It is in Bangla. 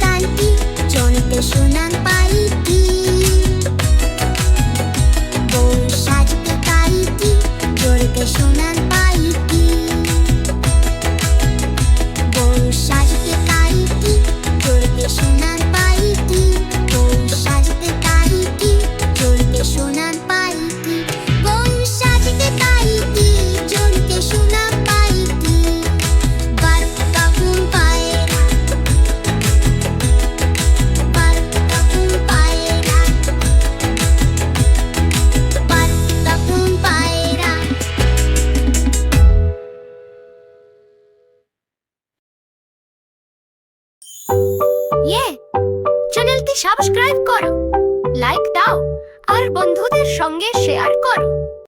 Tanti, Johnny Peshunan Paiti ইয়ে চ্যানেলটি সাবস্ক্রাইব করো লাইক দাও আর বন্ধুদের সঙ্গে শেয়ার করো।